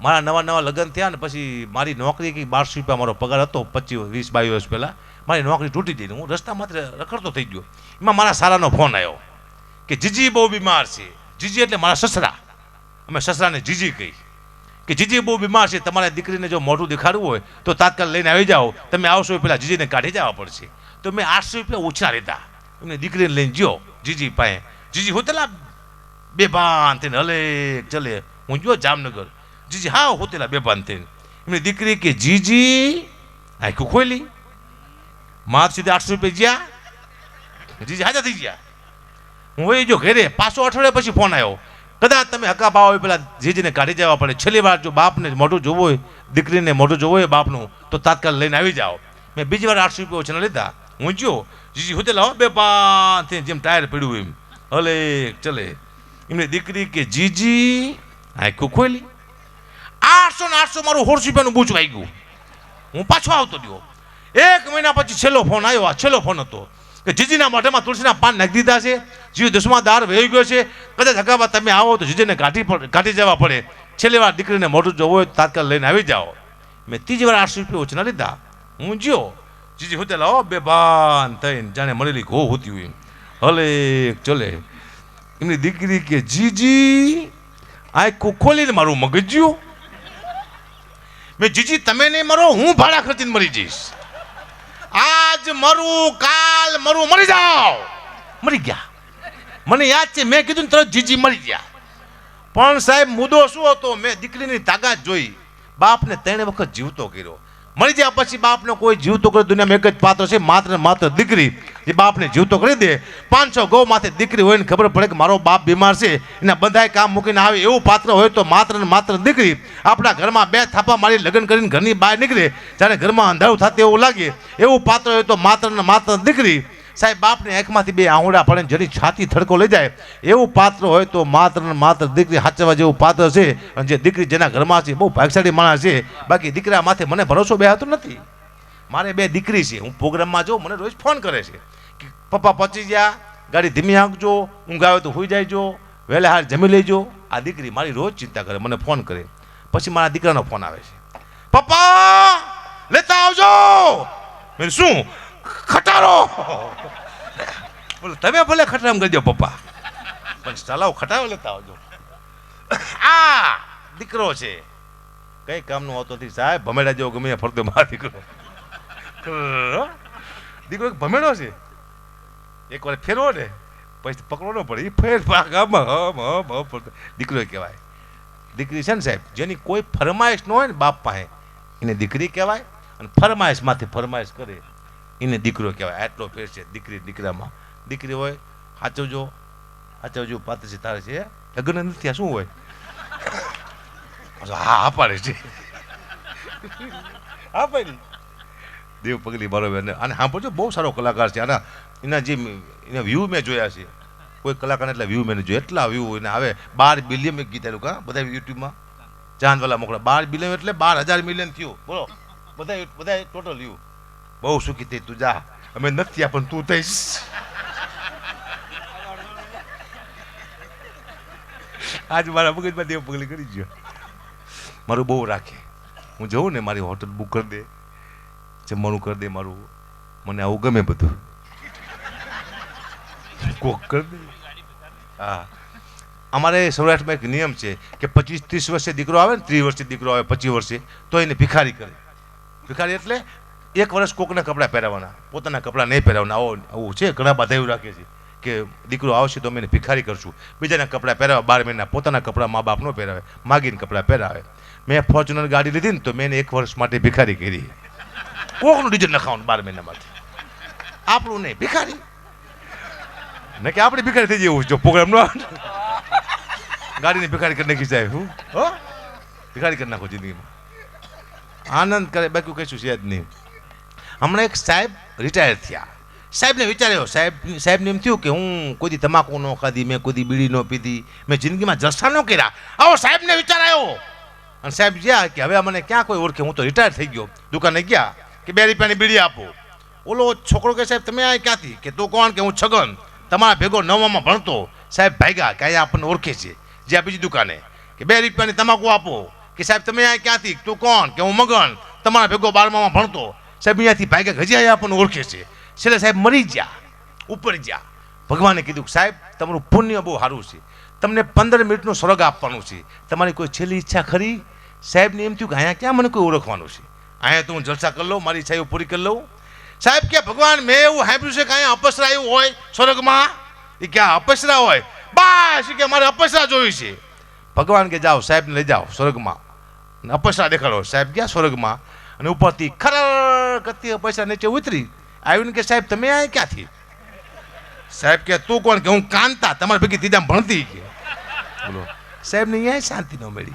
મારા નવા નવા લગ્ન થયા ને પછી મારી નોકરી કંઈક બારસો રૂપિયા મારો પગાર હતો પચીસ, વીસ, બાવીસ વર્ષ પહેલાં, મારી નોકરી તૂટી ગઈ હું રસ્તા માત્ર રખડતો થઈ ગયો. એમાં મારા સારાનો ફોન આવ્યો કે જીજી બહુ બીમાર છે. જીજી એટલે મારા સસરા. અમે સસરાને જીજી કહી. કે જીજી બહુ બીમાર છે, તમારા દીકરીને જો મોઢું દેખાડવું હોય તો તાત્કાલ લઈને આવી જાઓ. તમે આવશો એ પહેલાં જીજીને કાઢી જવા પડશે. તો મેં આઠસો રૂપિયા ઓછા લીધા. એમને દીકરીને લઈને જ્યો જીજી પાસે. જીજી હોતેલા બે ભાન થઈને હલે ચલે. હું ગયો જામનગર. જીજી, હા હોતેલા બે ભાન થઈને. એમની દીકરી કે, જીજી, આખું ખોલી. માર સીધે આઠસો રૂપિયા જ્યાં. જીજી, હાજર થઈ ગયા હું વહી જો ઘરે. પાછો અઠવાડિયા પછી ફોન આવ્યો કદાચ તમે હકા પાવા હોય પેલા જીજીને કાઢી જવા પડે. છેલ્લી વાર જો બાપને મોઢું જોવું હોય, દીકરીને મોઢું જોવું હોય બાપનું, તો તાત્કાલ લઈને આવી જાઓ. મેં બીજી વાર આઠસો રૂપિયા ઓછા લીધા. હું જો જીજી હોતેલા હો બે પાંચ જેમ ટાયર પડ્યું એમ. હલે, ચલે. એમની દીકરી કે, જીજી, આખું ખોલી. આઠસો ને આઠસો મારું રૂપિયાનું બૂચ વાઈ ગયું હું પાછો આવતો રહ્યો. એક મહિના પછી છેલ્લો ફોન આવ્યો. આ છેલ્લો ફોન હતો કે જીજીના મોઢામાં તુલસીના પાન નાખી દીધા છે. જીવ દસમા દાર વહી ગયો છે. કદાચ હકાબા તમે આવો તો જીજીને કાઢી કાઢી જવા પડે. છેલ્લી વાર દીકરીને મોઢું જોવું હોય તાત્કાલ લઈને આવી જાઓ. મેં ત્રીજી વાર આઠસો રૂપિયા ઓછના લીધા. હું જ્યો. જીજી હોતે લાવો બે બાન થઈને જાણે મળેલી ઘો હોતી હોય હલે ચલે. એમની દીકરી કે, જીજી આખું ખોલીને મારું મગજ જ્યું? મેં જીજી, તમે નહીં મરો, હું ભાડા ખર્ચીને મરી જઈશ. આજ મરું, કાલ મરું, મરી જાઓ. મરી ગયા. મને યાદ છે, મેં કીધું ને તરત જીજી મરી ગયા. પણ સાહેબ, મુદ્દો શું હતો? મેં દીકરીની તાકાત જોઈ. બાપને ત્રણે વખત જીવતો કર્યો. મળી ગયા પછી બાપને કોઈ જીવતો કર્યો, દુનિયામાં એક જ પાત્ર છે, માત્ર માત્ર દીકરી. જે બાપને જીવતો કરી દે. પાંચસો ગૌ માથે દીકરી હોય ને ખબર પડે કે મારો બાપ બીમાર છે. એના બધાય કામ મૂકીને આવે. એવું પાત્ર હોય તો માત્ર ને માત્ર દીકરી. આપણા ઘરમાં બે થાપા મારી લગ્ન કરીને ઘરની બહાર નીકળે. જ્યારે ઘરમાં અંધારું થતું એવું લાગે. એવું પાત્ર હોય તો માત્ર ને માત્ર દીકરી. સાહેબ, બાપને આંખમાંથી બે આંગળા પડે જેની છાતી થડકો લઈ જાય. એવું પાત્ર હોય તો માત્ર ને માત્ર દીકરી હાચવા જેવું પાત્ર છે. અને જે દીકરી જેના ઘરમાં છે, બહુ ભાગશાળી માણસ છે. બાકી દીકરા માથે મને ભરોસો બેહાતો નથી. મારે બે દીકરી છે. હું પ્રોગ્રામમાં જાઉં, મને રોજ ફોન કરે છે કે, પપ્પા, પહોંચી ગયા ગાડી ધીમી આંકજો ઊંઘ આવે તો હોઈ જાયજો. વહેલા હાર જમી લેજો. આ દીકરી મારી રોજ ચિંતા કરે, મને ફોન કરે. પછી મારા દીકરાનો ફોન આવે છે. પપ્પા, લેતા આવજો. શું? ખટારો. બોલો, તમે ભલે ખટારામ કરજો પપ્પા. પણ ચલાવ, ખટારો લેતા આવજો. આ દીકરો છે. કઈ કામનું આવતો નથી સાહેબ? ભમેડા જેવો ગમે ફરતો મારા દીકરો. દીકરો ભમેડો છે એક વાર ફેરવો ને પછી પકડો ન પડે એ ફેર આમાં હમ હમ હમ. દીકરો કહેવાય દીકરી છે ને સાહેબ જેની કોઈ ફરમાઈશ ન હોય ને બાપ પાસે એને દીકરી કહેવાય અને ફરમાઈશમાંથી ફરમાઈશ કરે એને દીકરો કહેવાય આટલો ફેર છે દીકરી દીકરામાં દીકરી હોય સાચવજો સાચવજો પાત્ર છે તારે છે લગ્ન નથી આ શું હોય હા હા પાડે છે હા પાડી દેવ પગલી બરોબર અને સાંભળજો બહુ સારો કલાકાર છે. આના એના જે એના વ્યૂ મેં જોયા છે. કોઈ કલાકારને એટલા વ્યૂ મેં જોયા. એટલા વ્યૂ એને આવે. બાર બિલિયન ગીત આવ્યું કા બધા યુટ્યુબમાં. ચાંદવાલા મોકલા. બાર બિલિયન એટલે બાર હજાર મિલિયન થયું. બોલો. બધા બધા ટોટલ વ્યૂ બહુ સુખી થઈ તું જા. અમે નથી પણ તું થઈશ. આજ મારા મગજમાં દેવ પગલી કરી ગયો. મારું બહુ રાખે. હું જઉં ને મારી હોટલ બુક કરી દે. જમવાનું કરી દે, મારું. મને આવું ગમે બધું. કોક કરી દે. હા. અમારે સૌરાષ્ટ્રમાં એક નિયમ છે કે પચીસ ત્રીસ વર્ષે દીકરો આવે ને, ત્રીસ વર્ષે દીકરો આવે, પચીસ વર્ષે, તો એને ભિખારી કરે. ભિખારી એટલે એક વર્ષ કોકના કપડાં પહેરાવવાના પોતાના કપડાં નહીં પહેરાવવાના આવો, આવું છે? ઘણા બધા એવું રાખે છે કે દીકરો આવશે તો અમે એને ભિખારી કરશું. બીજાના કપડાં પહેરાવે, બાર મહિના પોતાના કપડાં મા બાપ ન પહેરાવે, માગીને કપડાં પહેરાવે. મેં ફોર્ચ્યુનર ગાડી લીધી ને તો મેં એક વર્ષ માટે ભિખારી કરી. કોકનું ડીઝલ નખાવાનું બાર મહિનામાંથી. આપણું નહીં, ભિખારી. ને કે આપણે ભિખારી થઈ જવું જો પ્રોગ્રામ નો ગાડીને ભિખારી કરી નાખી સાહેબ, હું? હો? ભિખારી કરી નાખો જિંદગીમાં. આનંદ કરે, બાકી કશું છે જ નહીં. હમણાં એક સાહેબ રિટાયર થયા. સાહેબને વિચાર્યો, સાહેબ, સાહેબને એમ થયું કે હું કોઈથી તમાકુ ન ખાધી, મેં કોઈથી બીડી ન પીધી, મેં જિંદગીમાં જલસા ન કર્યા. આવો સાહેબને વિચાર આવ્યો. અને સાહેબ ગયા કે હવે મને ક્યાં કોઈ ઓળખે, હું તો રિટાયર થઈ ગયો. દુકાને ગયા. કે બે રૂપિયાની બીડી આપો. ઓલો છોકરો કે સાહેબ, તમે આ ક્યાંથી? કે, તું કોણ? કે, હું છગન. તમારા ભેગો નવમાં ભણતો. સાહેબ ભાગ્યા કે અહીંયા આપણને ઓળખે છે જ્યાં બીજી દુકાને. કે બે રૂપિયાની તમાકુ આપો. કે, સાહેબ, તમે અહીંયા ક્યાંથી? તું કોણ? કે, હું મગન. તમારા ભેગો બારમામાં ભણતો. સાહેબ, અહીંયાથી ભાગ્યા ગજિયા આપણને ઓળખે છે. છેલ્લે સાહેબ મરી ગયા, ઉપર ગયા. ભગવાને કીધું કે, સાહેબ, તમારું પુણ્ય બહુ સારું છે. તમને પંદર મિનિટનું સ્વર્ગ આપવાનું છે. તમારી કોઈ છેલ્લી ઈચ્છા ખરી? સાહેબને એમ થયું કે, અહીંયા ક્યાં મને કોઈ ઓળખવાનું છે? અહીંયા તો હું જલસા કરી લઉં, મારી ઈચ્છા પૂરી કરી લઉં. સાહેબ, કે ભગવાન, મેં એવું સાંભળ્યું છે કે અહીંયા અપસરા એવું હોય સ્વર્ગમાં? એ ક્યાં અપસરા હોય. બસ કે મારે અપસરા જોઈ છે. ભગવાન કે જાઓ, સાહેબને લઈ જાઓ સ્વર્ગમાં. અપસરા દેખાડો. સાહેબ ગયા સ્વર્ગમાં અને ઉપરથી ખરર કરતી અપસરા નીચે ઉતરી. આવીને કે સાહેબ, તમે અહીંયા ક્યાંથી? સાહેબ કે, તું કોણ? કે હું કાંતા, તમારી ભેગી તીજા ભણતી કે. બોલો, સાહેબને અહીંયા શાંતિ ન મળી.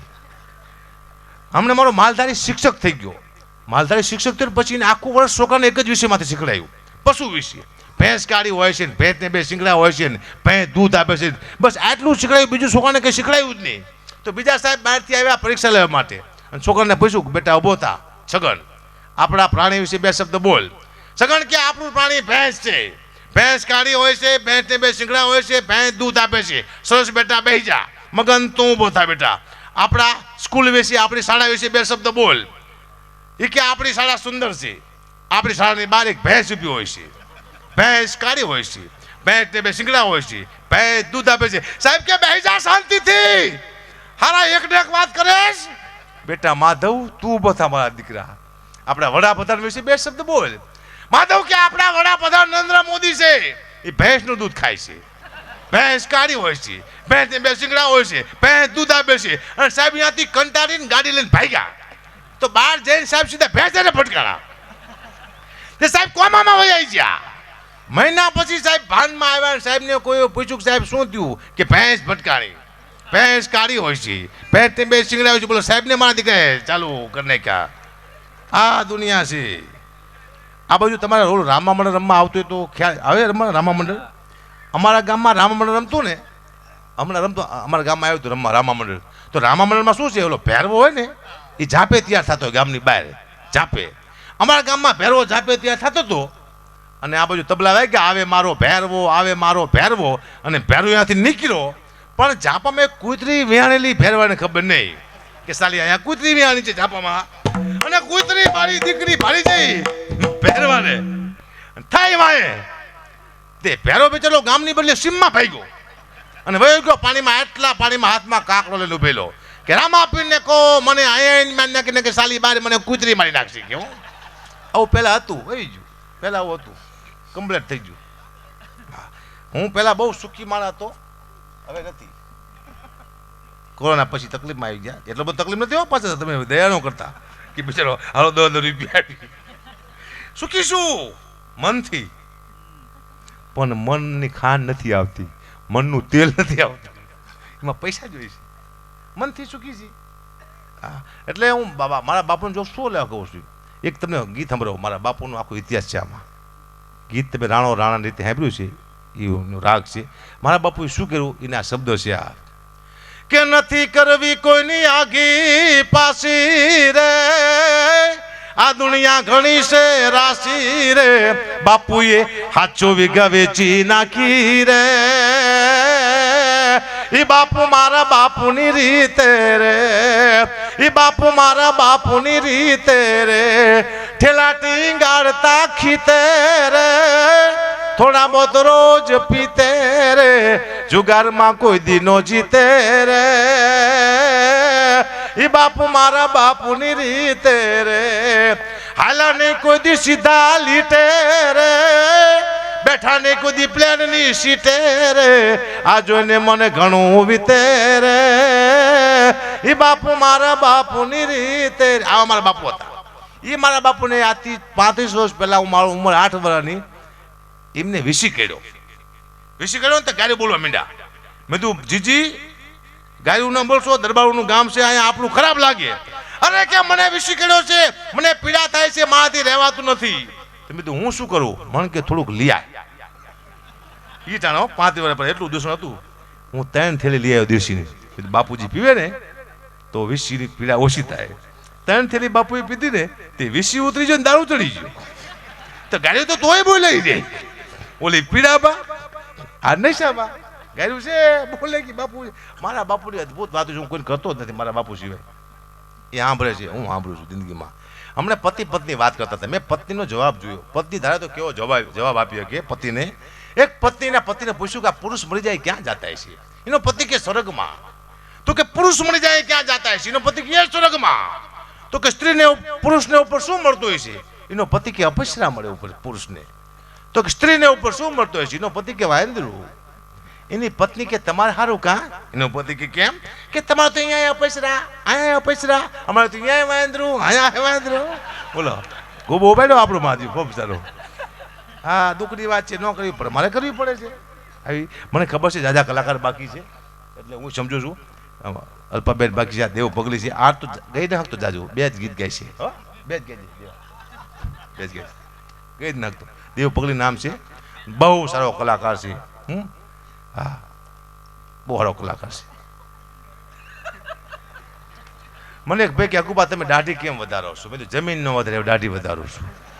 હમણાં મારો માલધારી શિક્ષક થઈ ગયો. માલધારી શિક્ષક ને પછી આખું વર્ષ છોકરાને એક જ વિષયમાંથી શીખડાયું. પશુ વિશે. ભેંસ કાઢી હોય છે ને, ભેંસને બે શીંગડા હોય છે ને, ભેંસ દૂધ આપે છે બસ આટલું શીખડાયું, બીજું છોકરાને કંઈ શીખડાયું જ નહીં. તો બીજા સાહેબ બહારથી આવ્યા પરીક્ષા લેવા માટે. અને છોકરાને પૂછ્યું બેટા ઊભો થા, છગન, આપણા પ્રાણી વિશે બે શબ્દ બોલ. છગન કે આપણું પ્રાણી ભેંસ છે? ભેંસ કાઢી હોય છે, ભેંસને બે શીંગડા હોય છે, ભેંસ દૂધ આપે છે. સરસ, બેટા, બેહી જા. મગન, તું ઊભો થા, બેટા. આપણા સ્કૂલ વિશે, આપણી શાળા વિશે બે શબ્દ બોલ. એ કે આપણી શાળા સુંદર છે. આપણી શાળાની બહાર એક ભેંસ ઊભી હોય છે. ભેંસ કાળી હોય છે. ભેંસ ને બે શીંગડા હોય છે. ભેંસ દૂધ આપે છે. સાહેબ કે બેહી જા શાંતિથી. હારા એક ને એક વાત કરેશ. બેટા માધવ, તું બધા મારા દીકરા. આપણા વડાપ્રધાન વિશે બે શબ્દ બોલ. માધવ કે આપણા વડાપ્રધાન નરેન્દ્ર મોદી છે. એ ભેંસનું દૂધ ખાય છે. ભેંસ કાળી હોય છે. ભેંસ બે શીંગડા હોય છે. ભેંસ દૂધ આપે છે. અને સાહેબ અહીંયાથી કંટાળીને ગાડી લઈને ભાગ્યા. તો બહાર જઈને સાહેબ સીધા ભેંસ ને ફટકારા તે સાહેબ કોમામાં વહી ગયા. મહિના પછી સાહેબ ભાનમાં આવ્યા સાહેબને કોઈ પૂછ્યું કે સાહેબ શું થયું? કે ભેંસ ભટકારી ભેંસ કાળી હોય છે. ભેંસ તે બે સિંગડાવી છે. બોલો, સાહેબને મારા દીકરા ચાલુ કરી નાખ્યા. આ દુનિયા છે. આ બાજુ તમારે રોલ રામા મંડળ રમવા આવતું હોય તો ખ્યાલ આવે રમવા રામા મંડળ અમારા ગામમાં રામા મંડળ રમતું ને? હમણાં રમતો અમારા ગામમાં આવ્યું હતું રમવા રામા મંડળ તો રામા મંડળમાં શું છે? ઓલો ભેરવો હોય ને એ ઝાપે તૈયાર થતો ગામની બહાર. ઝાપે અમારા ગામમાં ભેરવો ઝાપે તૈયાર થતો હતો અને આ બાજુ તબલા કે આવે મારો ભેરવો, આવે મારો ભેરવો. અને ભેરવો ત્યાંથી નીકળ્યો. પણ ઝાપામાં કૂતરી વિહાણેલી ભેરવાને ખબર નહીં કે સાલી અહીંયા કૂતરી વિહાણી છે ઝાપામાં અને કૂતરી મારી દીકરી ભાડી જઈ ભેરવાને. થાય વાય તે ભેરો બેચેલો ગામની બદલે સીમમાં ભાગ્યો. અને વયો ગયો, પાણીમાં, એટલા પાણીમાં હાથમાં કાકડો લઈને ઉભેલો કે રામાપીરને કહો, મને અહીંયા નાખી નાખીને કે સાલી બાર મને કૂતરી મારી નાખશે. કે હું? આવું પહેલાં હતું આવી ગયું. પહેલાં આવું હતું. કમ્પ્લેટ થઈ ગયું. હા. પહેલાં બહુ સુખી માણસ હતો. હવે નથી. કોરોના પછી તકલીફમાં આવી ગયા. એટલો બધો તકલીફ નથી હો પાછા, તમે દયા ન કરતા. કે બિચારો હાલો દસ દસ રૂપિયા સુખી શું મનથી. પણ મનની ખાંડ નથી આવતી. મનનું તેલ નથી આવતું. એમાં પૈસા જોઈએ મનથી સુખી છે. હા, એટલે હું બાબા, મારા બાપુને જો શું લેવા કહું છું? એક તમને ગીત સાંભળો, મારા બાપુનો આખો ઇતિહાસ છે આમાં. ગીત તમે રાણો રાણાની રીતે સાંભળ્યું છે? એનો રાગ છે. મારા બાપુએ શું કર્યું? એના શબ્દો છે આ. કે નથી કરવી કોઈની આગી પાસી રે. આ દુનિયા ઘણી છે રાશી રે. બાપુએ હાચો વિગા વેચી નાખી રે. ઈ બાપુ મારા બાપુની રીતે રે ઈ બાપુ મારા બાપુની રીતે રે ઠેલા ટીંગાડતા ખીતે રે થોડા બહોત રોજ પીતે રે જુગારમાં કોઈ દીનો જીતે રે ઈ બાપુ મારા બાપુની રીતે રે હાલા નહીં કોઈ દી સીધા લીટે રે બેઠા કુદી પ્લેનની સીટે રે. આ જોઈને મને ઘણું વીતે રે. ઈ બાપુ મારા બાપુની રીતે આવા મારા બાપુ હતા. એ મારા બાપુને આથી પાંત્રીસ વર્ષ પહેલા હું મારું ઉંમર આઠ વર્ષની એમને વિસી કર્યો. વિસી કર્યો ને તો ગાડી બોલવા માંડ્યા. મેં તું જીજી, ગાયું ન બોલશો, દરબારોનું ગામ છે, અહીંયા આપણું ખરાબ લાગે. અરે કે મને વિસી કર્યો છે? મને પીડા થાય છે, મારાથી રહેવાતું નથી. તો મેં હું શું કરું? મને કે થોડુંક લિયા ઈ જાણો પાંચ વર્ષ પર એટલું દૂષણ હતું હું ત્રણ થેલી લઈ આવ્યો દેશીની બાપુજી પીવે ને, તો વિસીની પીડા ઓછી થાય. ત્રણ થેલી બાપુએ પીધી ને, તે વિસી ઉતરી ગયો ને દારૂ ચડી ગયો. તો ગાડી તો તોય બોલાઈ દે ઓલી પીડાબા, આ નશાબા. ગાયું છે, બોલે કે બાપુ મારા બાપુની અદ્ભુત છે, હું કોઈ કરતો જ નથી મારા બાપુ સિવાય. એ સાંભળે છે, હું સાંભળું છું જિંદગીમાં. હમણાં પતિ પત્ની વાત કરતા હતા. મેં પત્નીનો જવાબ જોયો. પત્ની ધારે તો કેવો જવાબ જવાબ આપ્યો કે પતિને. એક પત્નીના પતિને પૂછ્યું કે આ પુરુષ મરી જાય ક્યાં જતા છે એનો પતિ કે સ્વર્ગમાં? તો કે પુરુષ મરી જાય ક્યાં જતા છે એનો પતિ કે સ્વર્ગમાં? તો કે સ્ત્રીને પુરુષને ઉપર શું મળતું હોય છે એનો પતિ કે અપસરા મળે ઉપર પુરુષને. તો કે સ્ત્રીને ઉપર શું મળતું હોય છે એનો પતિ કે વાયંદ્રુ. એની પત્ની કે તમારે સારું કા? એનો પતિ કે કેમ? કે તમારે તો અહીંયા અપસરા અહીંયા અપસરા અમારે તો અહીંયા વાંદરું અહીંયા વાંદરું બોલો. ખૂબ ઉભેલો આપણું માજી ખૂબ સારું. હા, દુઃખની વાત છે, ન કરવી પડે. મારે કરવી પડે છે. આવી, મને ખબર છે દાદા કલાકાર બાકી છે. એટલે હું સમજુ છું અલ્પાબેન બાકી છે દેવ પગલી છે. આ તો ગઈ નાખતો જાજુ. બે જ ગીત ગાય છે? બે જ ગાય બે. જ ગાય ગઈ જ નાખતો. દેવ પગલી નામ છે. બહુ સારો કલાકાર છે. હમ? હા. બહુ સારો કલાકાર છે. મને એક ભાઈ કે અકુબા, તમે દાઢી કેમ વધારો છો? મેં જમીન ન વધારે દાઢી વધારું છું.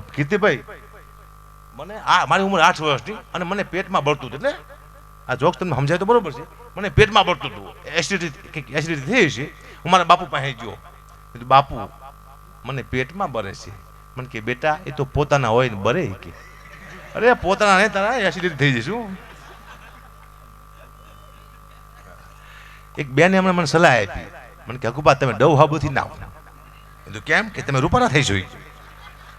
કીર્તિભાઈ, મને આ મારી ઉંમર આઠ વર્ષની અને મને પેટમાં બળતું હતું, એટલે આ જોક તમને સમજાય તો બરોબર છે. મને પેટમાં બળતું હતું. એસિડિટી એસિડિટી થઈ છે હું મારા બાપુ પાસે ગયો. બાપુ, મને પેટમાં બરે છે. મને કે, બેટા, એ તો પોતાના હોય ને બરે કે. અરે, પોતાના નહીં, તારા એસિડિટી થઈ જશું એક બેને હમણાં મને સલાહ આપી. મને કે હકુબા તમે ડવ હાબુથી ના તો કેમ? કે તમે રૂપાના થઈ જોઈ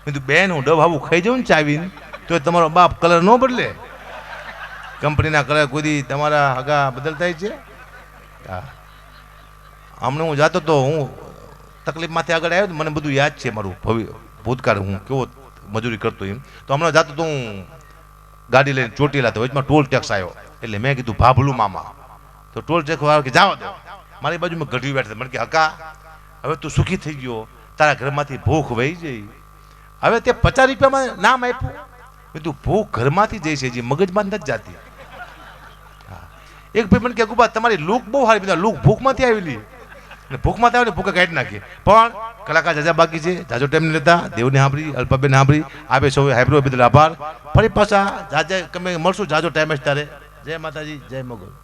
કીધું, બેન, હું ડબ આવું ખાઈ જાઉં ને ચાવીને. તો તમારો બાપ કલર ન બદલે? કંપનીના કલર કોઈ તમારા હગા બદલતા છે? હમણાં હું જાતો તો હું તકલીફમાંથી આગળ આવ્યો મને બધું યાદ છે મારું ભવિ, ભૂતકાળ. હું કેવો મજૂરી કરતો એમ. તો હમણાં જાતો તો હું ગાડી લઈને ચોટીલા તો વચમાં ટોલ ટેક્સ આવ્યો એટલે મેં કીધું, ભાભલું મામા. તો ટોલ ટેક્સ વાળો કે જાઓ દો. મારી બાજુમાં ગઢવી બેઠા મને કે હકા હવે તું સુખી થઈ ગયો. તારા ઘરમાંથી ભૂખ વહી જઈ હવે તે પચાસ રૂપિયામાં નામ આપ્યું. બધું ભૂખ ઘરમાંથી જઈ છે, જે મગજમાં નથી જાતી. એક ભાઈ મને કે ગુબા, તમારી લૂક બહુ સારી, બધા લૂક ભૂખમાંથી આવેલી. અને ભૂખમાંથી આવે ને ભૂખે કાઢી નાખી. પણ કલાકાર જાજા બાકી છે, જાજો ટાઈમ નહીં લેતા, દેવને સાંભળી અલ્પાબેન સાંભળી, આપે સૌ હાઈબ્રો બદલ આભાર. ફરી પાછા જાજે, તમે મળશું જાજો ટાઈમ જ તારે. જય માતાજી, જય મોગલ.